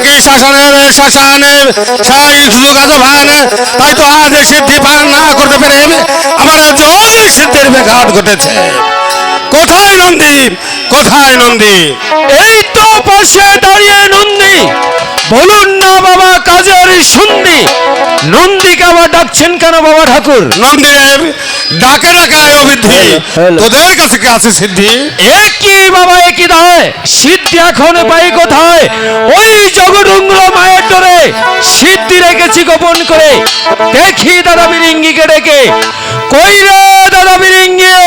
নাকি শ্মশানের শ্মশানে সাই গাছ ভান তাই তো আজ সিদ্ধি পান না করতে পেরে আমার ওই সিদ্ধির বেঘাট ঘটেছে। কোথায় নন্দী? কোথায় নন্দী? এই তো পাশে দাঁড়িয়ে নন্দী। বলুন না বাবা কাজের সন্ধি। নন্দীকে আবার ডাকছেন কেন বাবা ঠাকুর? নন্দীর ডাকে ডাকে আয় অবিদ্ধি তোদের কাছে কি আছে সিদ্ধি? একই বাবা একই দায় সিদ্ধি এখন পাই কোথায়? ওই জগডুঙ্গ্র মায়ের ডরে সিদ্ধি রেখেছি গোপন করে। দেখি দাদা বিরিঙ্গিকে ডেকে। কই রে দাদা বিরিঙ্গি?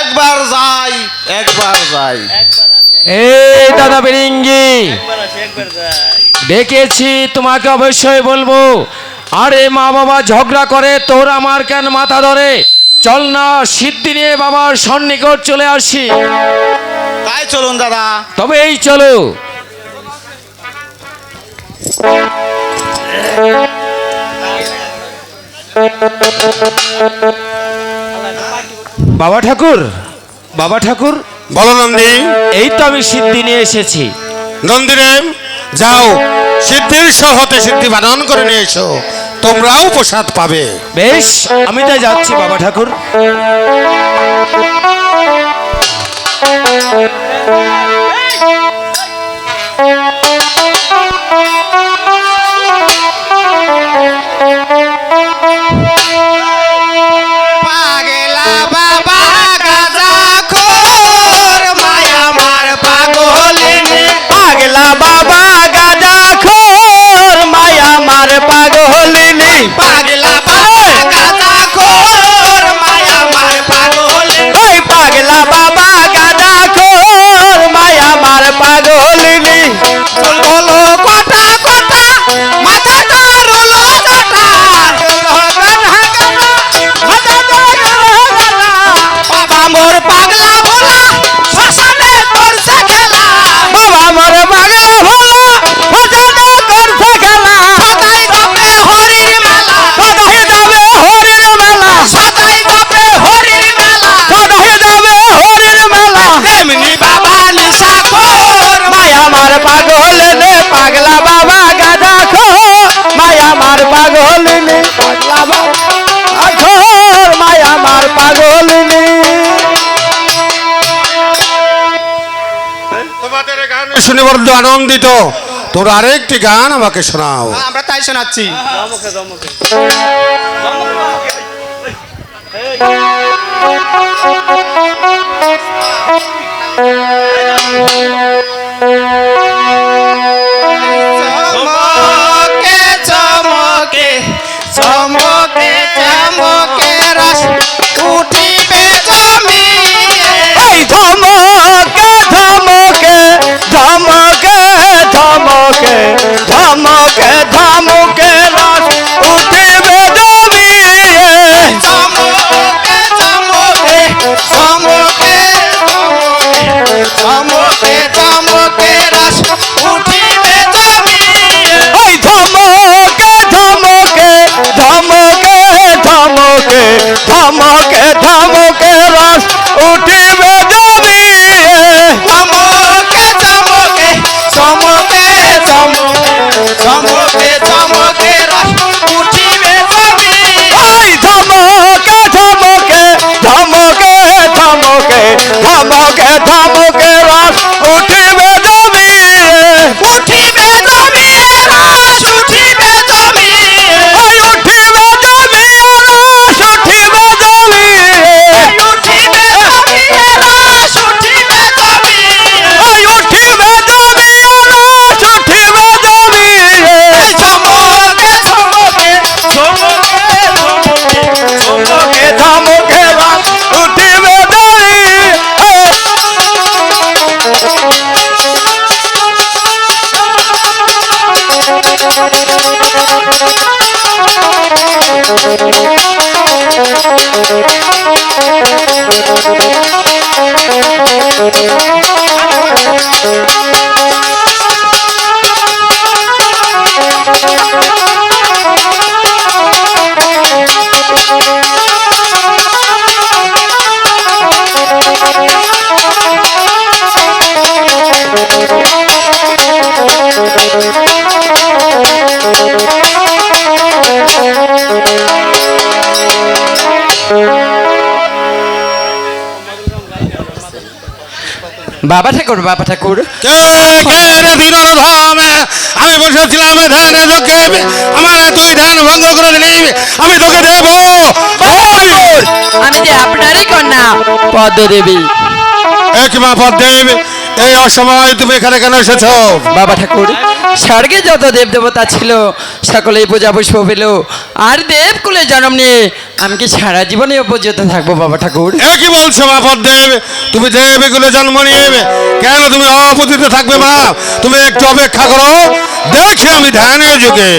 একবার যাই একবার যাই। এই দাদা বিরিঙ্গি। ডেকেছি তোমাকে অবশ্যই বলব। আরে মা বাবা ঝগড়া করে তোর আমার কেন মাথা ধরে? চল না সিদ্ধি নিয়ে বাবার সন্নিকট চলে আসি। তাই চলুন দাদা। তবে এই চলো। বাবা ঠাকুর বাবা ঠাকুর। বলো নন্দী। এই তো আমি সিদ্ধি নিয়ে এসেছি। নন্দিরে যাও সিদ্ধির সহতে হতে সিদ্ধি বানান করে নিয়ে এসো। তোমরাও প্রসাদ পাবে। বেশ আমি তাই যাচ্ছি বাবা ঠাকুর। পাগলা শুনে বড্ড আনন্দিত। তোর আরেকটি গান আমাকে শোনাও। আমরা তাই শোনাচ্ছি। ধমকে ধমকে রস উঠিবে বাবা ঠাকুর বাবা ঠাকুর। আমি বসেছিলাম যোগে আমার তুই ধ্যান ভঙ্গ করে দিলি। আমি তোকে দেব। আমি যে আপনারই কন্যা। পদ্মদেবী। এক মা পদ্মেব এই অসময় তুমি এখানে কেন এসেছ? বাবা ঠাকুর স্বর্গে যত দেব দেবতা ছিল সকলেই পূজা পুষ্প পেল। আর দেবকুলে জন্ম নিয়ে আমি কি সারা জীবনে উপযুক্ত থাকব বাবা ঠাকুর? এ কি বলছো মা পদ্মেব তুমি দেবে এগুলো জন্ম নিয়ে কেন তুমি অপতিত থাকবে মা? তুমি একটু অপেক্ষা করো। দেখি আমি ধ্যানের যুগে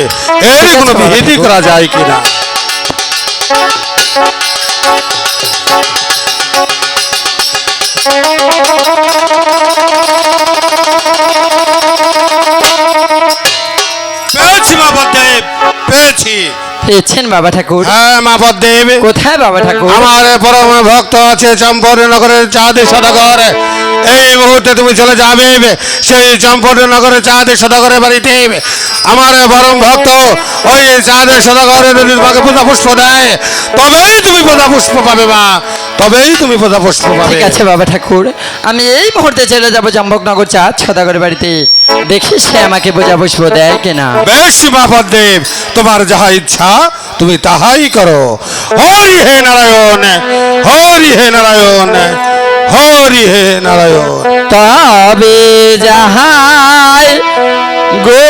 এর কোনো বিহিতি করা যায় কিনা। পেয়েছি মা দেব পেয়েছি। পেয়েছেন বাবা ঠাকুর? হ্যাঁ মা কোথায় বাবা ঠাকুর? আমার পরম ভক্ত আছে চম্পটনগরের চাঁদে সদাগর। এই মুহূর্তে তুমি চলে যাবে সেই চম্পটনগরের চাঁদে সদাগরের বাড়িতে। আমার পরম ভক্ত ওই চাঁদে সদাগরের পূজা পুষ্প দেয়। তবেই তুমি পূজা পুষ্প পাবে মা। তবেই তুমি পূজা পুষ্প পাবে ঠিক আছে বাবা ঠাকুর। আমি এই মুহূর্তে চলে যাব চম্পকনগর চাঁদ সদাগরের বাড়িতে। দেখি সে আমাকে বোঝা পুষ্প দেয় কিনা। বেশ মা পদ্মেব তোমার যাহা ইচ্ছা তুমি তাহাই করো। হরি হে নারায়ণ হরি হে নারায়ণ হরি হে নারায়ণ। তবে যাহাই গো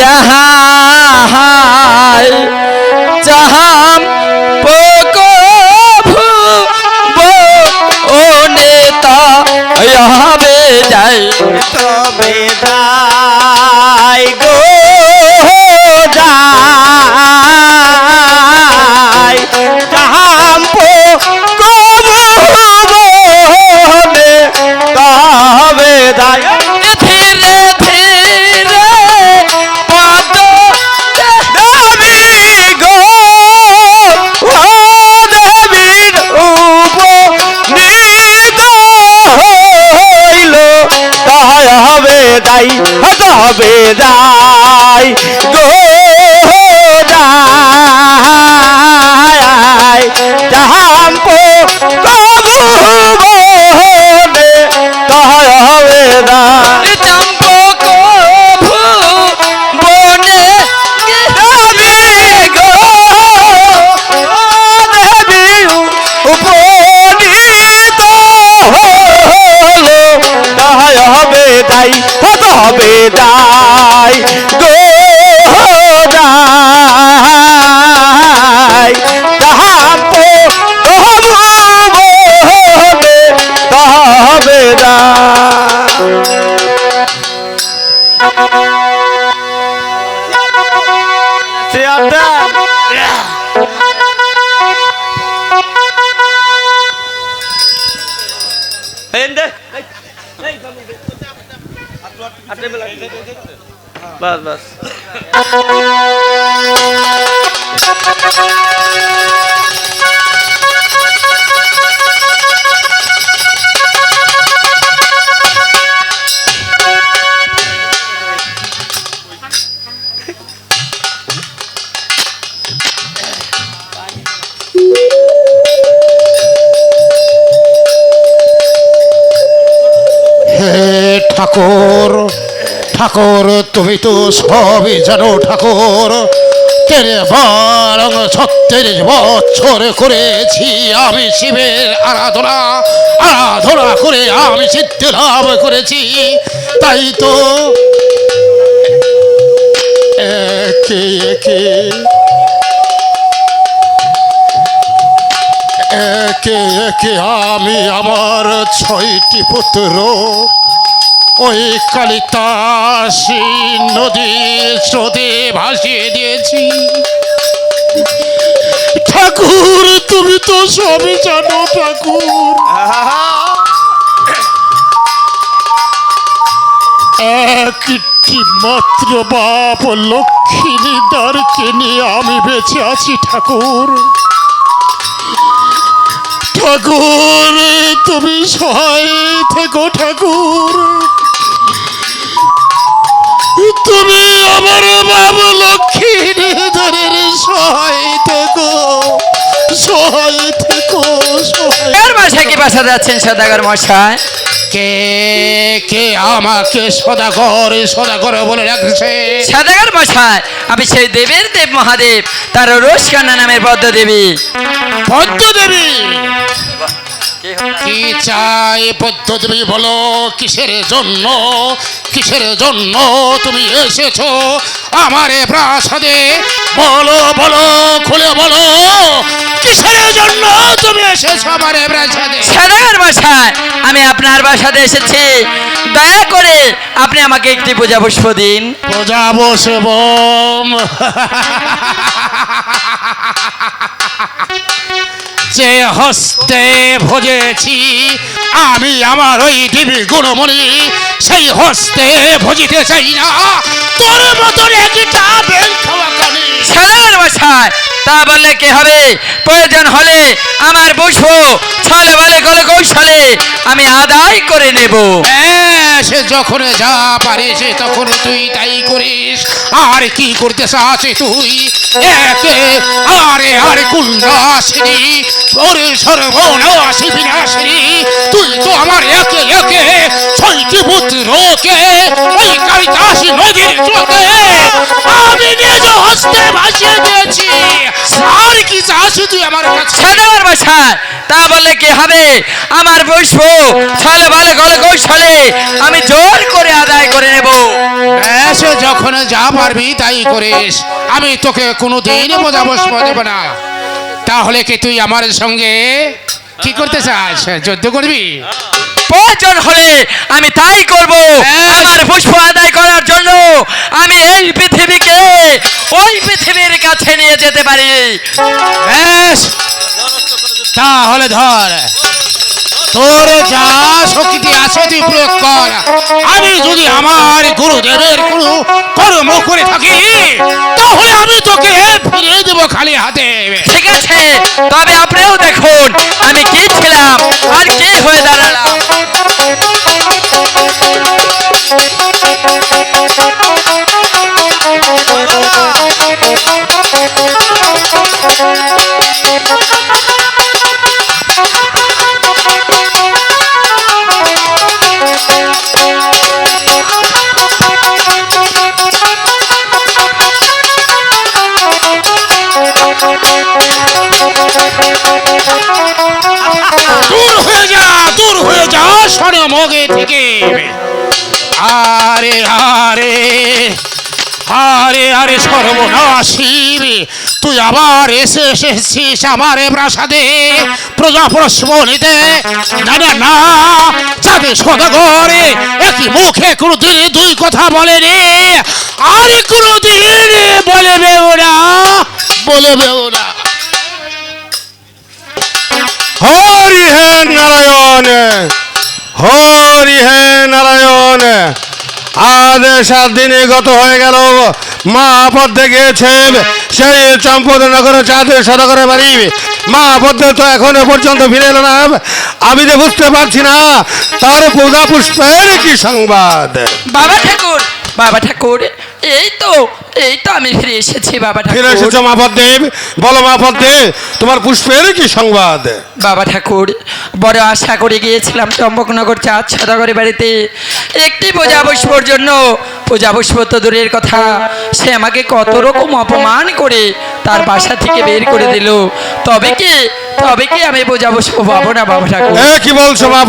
যাহাই হবে যাই। তবে দাই গো দাই দাই হবে দাই গো হত হবে দাই গো দাই তাহাম পো কহবু বহনে তাহা হবে দাই বাস বাস। ঠাকুর ঠাকুর, তুমি তো সবই জানো ঠাকুর। তেরে বারং ছত্রিশ বছর করেছি আমি শিবের আরাধনা আরাধনা করে আমি সিদ্ধি লাভ করেছি। তাই তো একে একে একে একে আমি আমার ছয়টি পুত্র ওই কালিতাসী নদীর স্রোতে ভাসিয়ে দিয়েছি। ঠাকুর, তুমি তো সবই জানো ঠাকুর। একটি মাত্র বাপ লক্ষ্মী দ্বারকে নিয়ে আমি বেঁচে আছি ঠাকুর। ঠাকুর, তুমি সহায় থেকো ঠাকুর। তুমি আমার বাবা লক্ষ্মীর ধরের সহায় থেকো সহায় থেকো সহায় কার কি বাসা যাচ্ছেন সদাগর মশাই? কে কে আমাকে সদাগর সদাগর বলে রাখছে সাদাগার মশাই আমি সেই দেবের দেব মহাদেব তার রোজকান্না নামের পদ্ম দেবী পদ্মদেবী কি চাই পদ্মদেবী বলো কিসের জন্য? কিসের জন্য তুমি এসেছ? আমার প্রাসাদে বলো বলো খুলে বলো কিসের জন্য তুমি এসেছ আমার প্রাসাদে? সাদাগার মশাই আমি আপনার বাসাতে এসেছি। দয়া করে আপনি আমাকে একটি পূজা পুষ্প দিন। পূজা বসব যে হস্তে ভজেছি আমি আমার ওই দেবী গুণমণি সেই হস্তে ভজিতে চাই না। তোর মতন একটা বেল খাওয়া কানি? মশাই তা বললে কি হবে? প্রয়োজন হলে আমার বসবো ছলে বলে কৌশলে আমি আদায় করে নেব। সে যখন যা পারিস, তখন তুই তাই করিস। আর কি করতে চাস তুই? একে আরে আরে কুল্লাসিনী ওরে সর্বনাশী বিনাশিনী, তুই তো আমার একে একে ছয়টি পুত্রকে ওই কালিদাসী নদীর চোখে আমি নিজ হস্তে ভাসিয়ে দিয়েছি। আর কি চাস তুই আমার কাছে? সাদাগার মশাই তা বললে কি হবে? আমার পুষ্প ছলে বলে গলে কৌশলে আমি জোর করে আদায় করে নেব। ব্যাস যখন যা পারবি তাই করিস। আমি তোকে কোনোদিন বোঝা বসবো দেব না। তাহলে কি তুই আমার সঙ্গে কি করতে চাস? যুদ্ধ করবি? প্রয়োজন হলে আমি তাই করব। ব্যাস। আমার পুষ্প আদায় করার জন্য আমি এই পৃথিবীকে ওই পৃথিবীর কাছে নিয়ে যেতে পারি। ব্যাস তাহলে ধর। তোর যা শক্তি আছে তুই প্রয়োগ কর। আমি যদি আমার গুরুদেবের কোনো কর্ম করে থাকি তাহলে আমি তোকে ফিরিয়ে দেবো খালি হাতে। ঠিক আছে তবে আপনিও দেখুন আমি কি ছিলাম আর কি হয়ে দাঁড়ালাম। দূর আবার এসে এসেছিস আমার প্রাসাদে। প্রজা প্রশ্ন নিতে না না যাতে সদাগরে। একই মুখে কোনোদিন দুই কথা বলে রে আর কোনোদিন বলবে ওরা বলবে ওরা হরি হে নারায়ণ, হরি হে নারায়ণ। আজ সাত দিনে গত হয়ে গেল। মা আপদে গিয়েছে সেই চম্পদ নগরে, চাঁদের সদাগরে বাড়ি। মা আপদে তো এখনও পর্যন্ত ফিরে এলো না। আমি যে বুঝতে পারছি না, তার পূজা পুষ্পের কি সংবাদ? বাবা ঠাকুর বাবা ঠাকুর, এই তো এই তো আমি ফিরে এসেছি বাবা ফিরে ঠাকুর এসেছ মা বলো মা তোমার পুষ্পের কি সংবাদ? বাবা ঠাকুর বড় আশা করে গিয়েছিলাম চম্পকনগর চাঁদ সদাগরের বাড়িতে। একটি পূজা পুষ্পর জন্য। পূজা পুষ্প তো দূরের কথা। সে আমাকে কত রকম অপমান করে তার বাসা থেকে বের করে দিল। তবে কি তবে কি আমি পূজা পুষ্প পাবো না বাবা ঠাকুর কি বলছো মা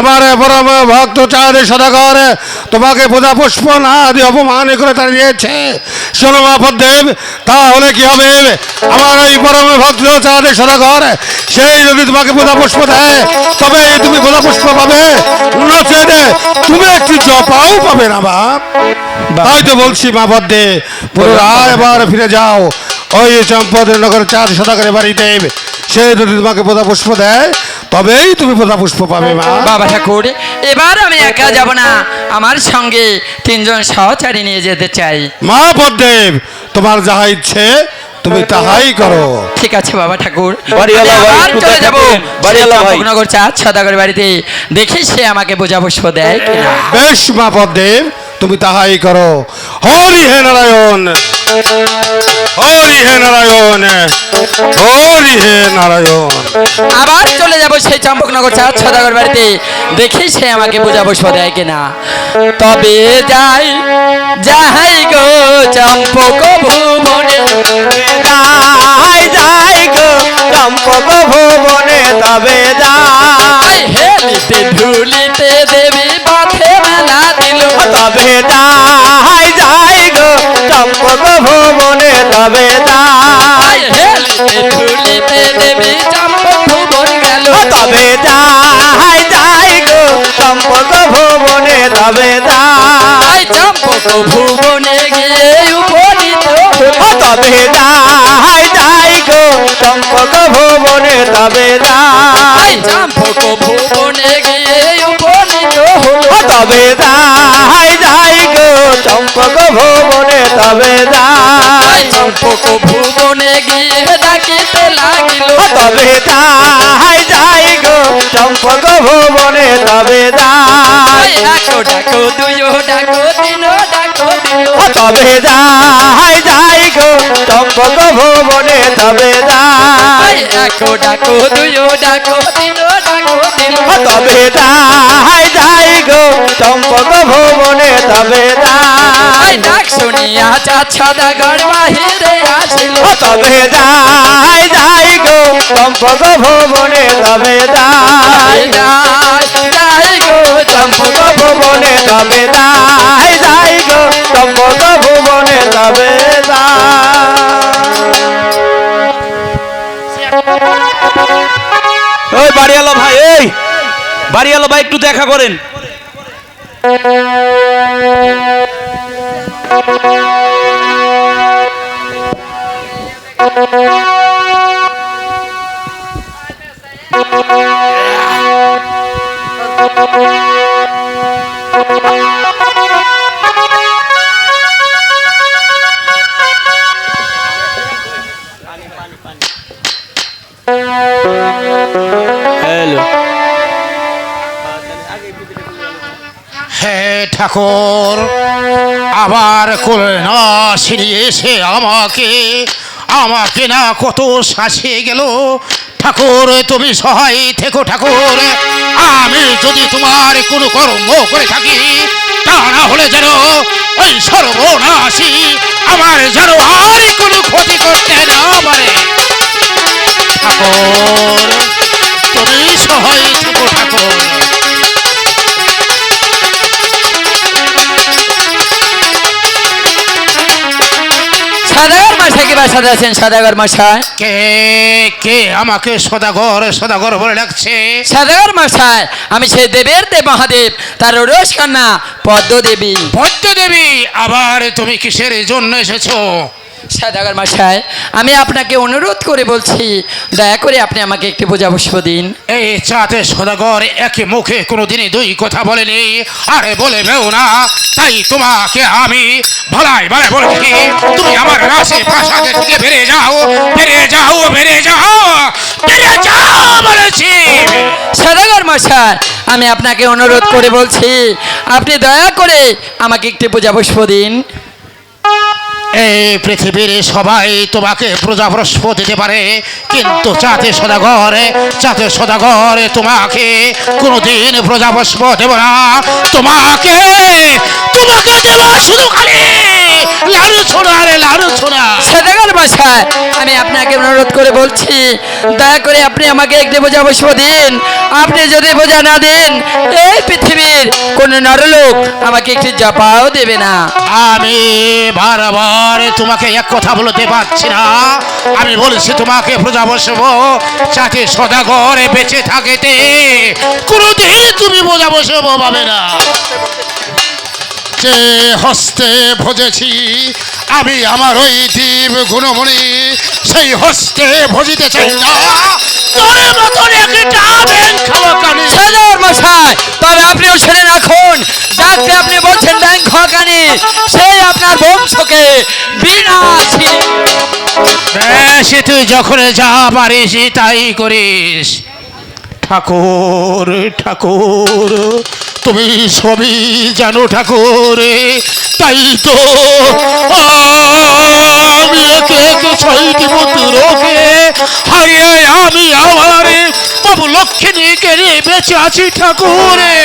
আমার পরম ভক্ত চাঁদ সদাগর তোমাকে পূজা পুষ্প না দিয়ে অপমান করে তারা দিয়েছে শোনো মা পদ্মেব তাহলে কি হবে? আমার এই পরম ভক্ত চাঁদ সদাগর সেই যদি তোমাকে পূজা পুষ্প দেয় তবে তুমি পূজা পুষ্প পাবে নচেত তুমি একটি জপাও পাবে না বাপ। তাই তো বলছি মা পদ্মে পুনরায় এবার ফিরে যাও। ওই চম্পদের নগর চাঁদ সদাগরের বাড়িতে। সে যদি তোমাকে পূজা পুষ্প দেয় তবেই তুমি পূজা পুষ্প পাবে মা। বাবা ঠাকুর এবার আমি একা যাব না। আমার সঙ্গে তিনজন সহচারী নিয়ে যেতে চাই। মা পদ্মেব তোমার যাহা ইচ্ছে তুমি তাহাই করো। ঠিক আছে বাবা ঠাকুর। আবার চলে যাব। নগর চাঁদ সদাগর বাড়িতে। দেখি সে আমাকে বোঝা পুষ্প দেয় কিনা। বেশ মা পদ্মেব তুমি তাহাই করো। হরি হে নারায়ণ। হরি হে নারায়ণ হরি হে নারায়ণ। আবার চলে যাব সেই চম্পকনগর চাঁদ সদাগর বাড়িতে। দেখি সে আমাকে বোঝা বসবো দেয় কিনা। তবে যাই যাই গো চম্পক ভুবনে যাই যাই গো চম্পক ভুবনে তবে যাই। হেলিতে ধুলিতে দেবী পথে মেলা দিল। তবে যাই। তবে তবে যাই যাই গো চম্পক ভুবনে তবে যাই চম্পক ভুবনে গিয়ে উপনীত তবে যাই যাই গো চম্পক ভুবনে তবে চম্পক ভুবনে গিয়ে উপনীত তবে যাই যাই গো চম্পক ভুবনে তবে চম্পক ভুবনে গিয়ে ডাকিতে লাগিল। তবে যাই যাই গো চম্পক ভুবনে তবে যাই। ডাকো ডাকো দুয়ো ডাকো ডাকো দিও তবে যাই যাই গো চম্পক ভুবনে তবে যাই। ডাকো ডাকো দুইও ডাকো তবে যাই যাই গো চম্পক ভুবনে তবে যাই যাই ডাক শুনিয়া চাচ্ছা দাগর বাহিরে আসিল। তবে যাই যাই গো চম্পক ভুবনে তবে যাই যাই গো চম্পক ভুবনে তবে যাই ওই বাড়িওয়ালা ভাই এই বাড়িওয়ালা ভাই একটু দেখা করেন। হ্যালো ঠাকুর, আবার কোলে না এসে আমাকে আমাকে না কত শাসিয়ে গেল। ঠাকুর, তুমি সহায় থেকো ঠাকুর, আমি যদি তোমার কোনো কর্ম করে থাকি, তা না হলে যেন ওই সর্বনাশী আমার যেন আর কোনো ক্ষতি করতে না পারে। ঠাকুর, তুমি সহায় থেকো ঠাকুর। সদাগর মশাই কি বাসাতে আছেন? সদাগর মশাই কে কে আমাকে সদাগর সদাগর বলে ডাকছে? সদাগর মশাই আমি সেই দেবের দেব মহাদেব তার রোজ কন্যা পদ্ম দেবী পদ্ম দেবী আবার তুমি কিসের জন্য এসেছ? সদাগর মশাই আমি আপনাকে অনুরোধ করে বলছি দয়া করে আপনি আমাকে একটি বোঝা বসবো দিন। এই চাতে সদাগর একই মুখে কোনোদিনই দুই কথা বলেনি। আরে বলেবেও না তাই তোমাকে আমি ভালাই ভালাই বলেছি তুমি আমার রাশি প্রাসাদে থেকে বেড়ে যাও বেড়ে যাও বেড়ে যাও বেড়ে যাও বলেছি। সদাগর মশাই আমি আপনাকে অনুরোধ করে বলছি আপনি দয়া করে আমাকে একটি বোঝা বসবো দিন। এই পৃথিবীর সবাই তোমাকে প্রজাপ্রস্প দিতে পারে। কিন্তু চাতে সদাগর চাতে সদাগর তোমাকে কোনোদিন প্রজাপ্রস্প দেব না। তোমাকে তোমাকে দেব শুধু খালি লাড়ু ছোড়া রে লাড়ু ছোড়া। সদাগর মশাই আমি আপনাকে অনুরোধ করে বলছি দয়া করে আপনি আমাকে একটি বোঝা বসবো দিন। আপনি যদি বোঝা না দেন এই পৃথিবীর কোন নরলোক আমাকে একটি জপাও দেবে না। আমি বারবার তোমাকে এক কথা বলতে পারছি না। আমি বলছি তোমাকে প্রজা বসবো, যাতে সদাগর বেঁচে থাকেতে। কোনোদিন তুমি বোঝা বসবো পাবে না। হস্তে ভজেছি, আমি আমার ওই দ্বীপ গুণমণি, সেই হস্তে ভজিতে চাই না। তোর মতন একটা ব্যাং খাব মশাই তবে আপনিও ছেড়ে রাখুন যাকে আপনি বলছেন ব্যাংক হকানি সেই আপনার বংশকে বিনাশী সে তুই যখন যা পারিস তাই করিস। ঠাকুর ঠাকুর তুমি সবই জানো ঠাকুর, তাই তো আমি একে একে ছয়টি পুত্রকে হারিয়ে আমি আমার বাবু লক্ষ্মীকে বেঁচে আছি ঠাকুরে।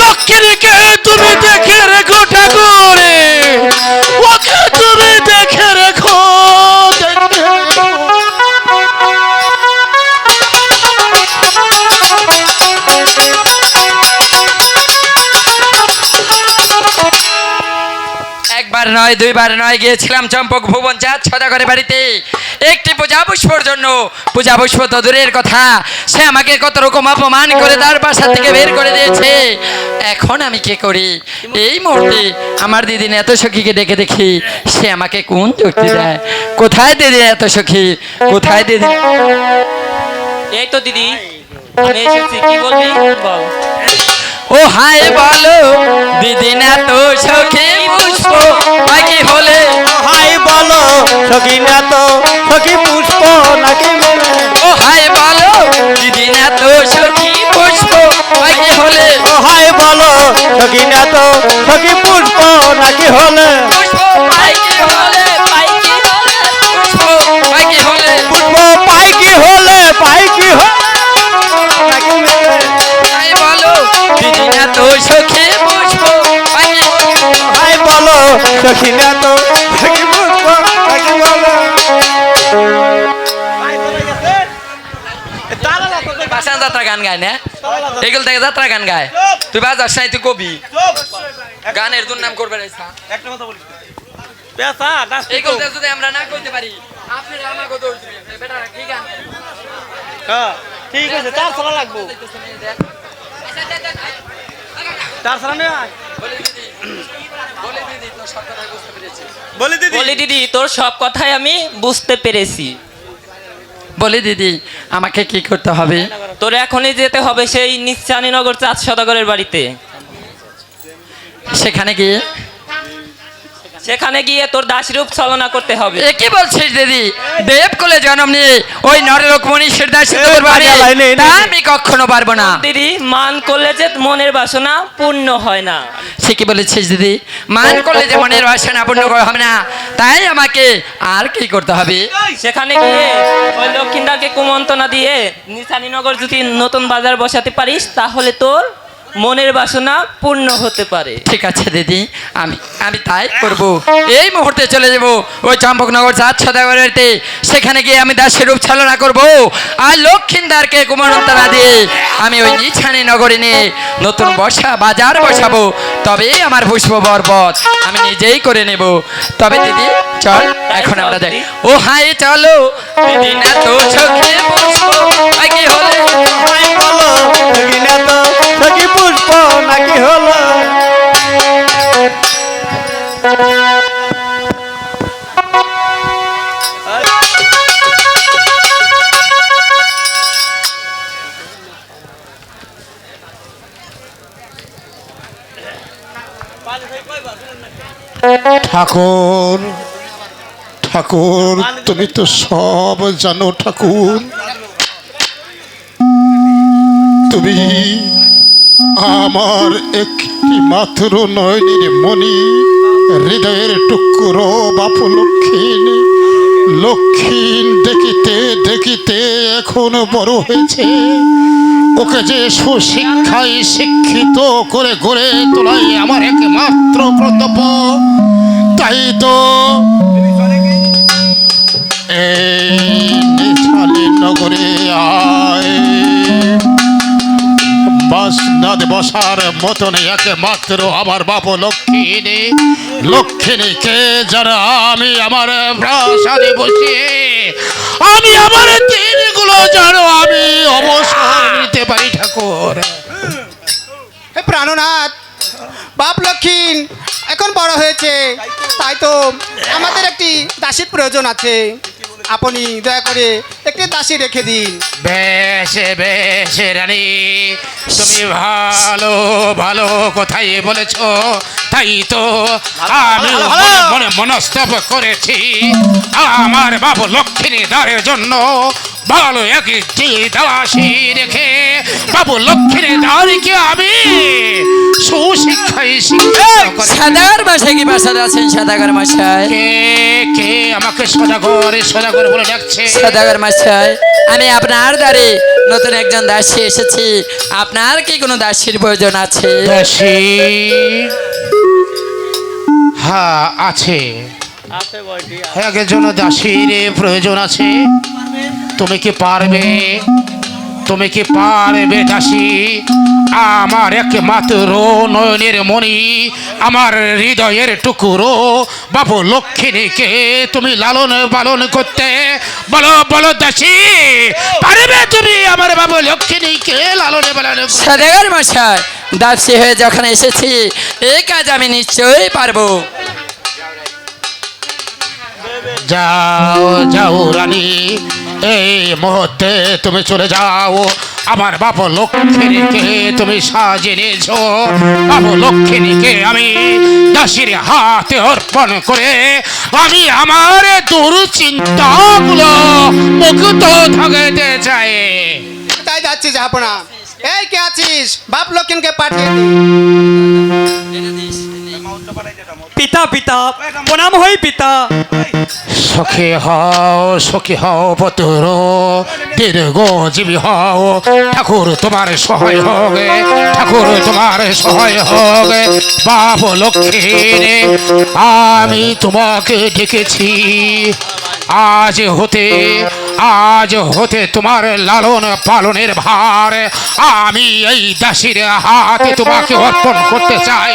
লক্ষ্মীকে তুমি দেখে রেখো ঠাকুরে। ওকে তুমি দেখে নয় দুইবার নয় গিয়েছিলাম চম্পক ভুবন চাঁদ সদাগরের বাড়িতে। একটি পূজা পুষ্পর জন্য। পূজা পুষ্প তো দূরের কথা। সে আমাকে কত রকম অপমান করে তার বাসা থেকে বের করে দিয়েছে। এখন আমি কি করি? এই মুহূর্তে আমার দিদিন এত সখীকে ডেকে দেখি সে আমাকে কোন যুক্তি দেয়? কোথায় দিদি এত সখী? কোথায় দিদি? এই তো দিদি আমি এসেছি কি বলবি বল। ও হায় বলো দিদি না তো সখী পুষ্প বাকি হলে? হাই বলো সখী না তো সখী পুষ্প নাকি ও হায় বলো দিদি না তো সখী পুষ্প বাকি হলে? ও হাই বলো সখী না তো সখী পুষ্প নাকি হলে? পুষ্প পাইকি হলে? সখী না তো সখী পুষ্প নাকি বলে বাসান যাত্রা গান গায় না এগুলো থেকে যাত্রা গান গায় তুই বাজার নাই তুই কবি গানের দুর্নাম করবে রে সা। এই কথা যদি আমরা না কইতে পারি আপনারা আমাকে দোষ দিবেন বেটা কি গান ঠিক আছে তার ছাড়া লাগবো তার ছাড়া নয় বলে দিদি। বলে দিদি তো সব কথা বুঝতে পেরেছি বলি দিদি তোর সব কথাই আমি বুঝতে পেরেছি। বলে দিদি আমাকে কি করতে হবে? তোর এখনই যেতে হবে সেই নিশ্চানীনগর চাঁদ সদাগরের বাড়িতে। সেখানে গিয়ে সেখানে গিয়ে তোর দাসরূপ ছলনা করতে হবে। এ কি বলছিস দিদি? দেব কোলে জন্ম নিয়ে ওই নরলোক মনীষের দাসী আমি কখনো পারব না। দিদি মান করলে যে মনের বাসনা পূর্ণ হয় না। সে কি বলেছিস দিদি? মান করলে যে মনের বাসনা পূর্ণ করা হবে না তাই আমাকে আর কি করতে হবে? সেখানে গিয়ে ওই লক্ষ্মীদারকে কুমন্ত্রণা দিয়ে নিশানীনগর যদি নতুন বাজার বসাতে পারিস তাহলে তোর মনের বাসনা পূর্ণ হতে পারে। ঠিক আছে দিদি আমি আমি তাই করব। এই মুহূর্তে চলে যাব ওই চম্পকনগর চাঁদ সদাগরেতে সেখানে গিয়ে আমি দাসের রূপ চালনা করব। আর লক্ষ্মীন্দারকে কুমারন্তরা দিয়ে আমি ওই নিছানি নগরে নিয়ে নতুন বসা বাজার বসাবো। তবে আমার পুষ্প বরবত আমি নিজেই করে নেব। তবে দিদি চল এখন আমরা যাই। ও হাই চলো। দিদি না তো চোখে পুষ্প। কি হলে? ঠাকুর ঠাকুর তুমি তো সব জানো ঠাকুর। তুমি আমার একটি মাত্র নয়নের মণি, হৃদয়ের টুকরো বাপ লক্ষ্মীন। লক্ষ্মীন দেখিতে দেখিতে এখন বড় হয়েছে। ওকে যে সুশিক্ষায় শিক্ষিত করে গড়ে তোলাই আমার একমাত্র কর্তব্য, তাই তো এই নগরে আয় বাস নদ বসার মতন একমাত্র আমার বাপ লক্ষ্মীনি। লক্ষ্মীনিকে যারা আমি আমার প্রাসাদে বসিয়ে আমি আমার দিনগুলো জানো, আমি অবসর নিতে পারি ঠাকুর। প্রাণনাথ, বাপ লক্ষ্মীন, এখন বড় হয়েছে, তাই তো আমাদের একটি দাসীর প্রয়োজন আছে। আপনি দয়া করে একটি দাসী রেখে দিন। বেশে বেশ রানী তুমি ভালো ভালো কথাই বলেছ। তাই তো আমি মনে মনে মনস্তপ করেছি। আমার বাবু লক্ষ্মী দ্বারের জন্য ভালো একটি দাসী রেখে বাবু লক্ষ্মীর দাঁড়িকে আমি সুশিক্ষায় কি বাসাতে আছেন সাদাগার মাসায় কে কে আমাকে সদাগর সদাগর বলে ডাকছে? সাদাগার মাসায় আমি আপনার দ্বারে নতুন একজন দাসী এসেছি। আপনার কি কোনো দাসীর প্রয়োজন আছে? দাসী? হ্যাঁ আছে। একজন দাসীর প্রয়োজন আছে। তুমি কি পারবে? তুমি কি পারবে দাসী আমার একমাত্র নয়নের মণি আমার হৃদয়ের টুকুরো। বাবু লক্ষ্মীকে তুমি লালন পালন করতে বলো বলো দাসী পারবে তুমি আমার বাবু লক্ষ্মীকে লালন পালন? সাদাগার মাসায় দাসী হয়ে যখন এসেছি এই কাজ আমি নিশ্চয়ই পারব। যাও যাও রানী এই মুহূর্তে তুমি চলে যাও। আমার বাপ লক্ষ্মীকে তুমি সাজিয়ে নিয়েছো। বাপ লক্ষ্মীকে আমি দাসীর হাতে অর্পণ করে আমি আমার দুশ্চিন্তাগুলো মুক্ত থাকতে চাই। তাই যাচ্ছি যাবনা এই কে আছিস? বাপ লক্ষিণকে পাঠিয়ে দে। পিতা পিতা, প্রণাম হই পিতা। সখী হও সখী হও পতুর দীর্ঘ জীবী হও। ঠাকুর তোমার সহায় হোক ঠাকুর তোমার সহায় হোক বাপ লক্ষ্মী আমি তোমাকে ডেকেছি। আজ হতে আজ হতে তোমার লালন পালনের ভার। আমি এই দাসীর হাতে তোমাকে অর্পণ করতে চাই।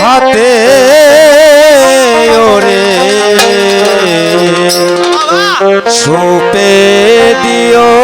হাতে ওরে সুপে দিও।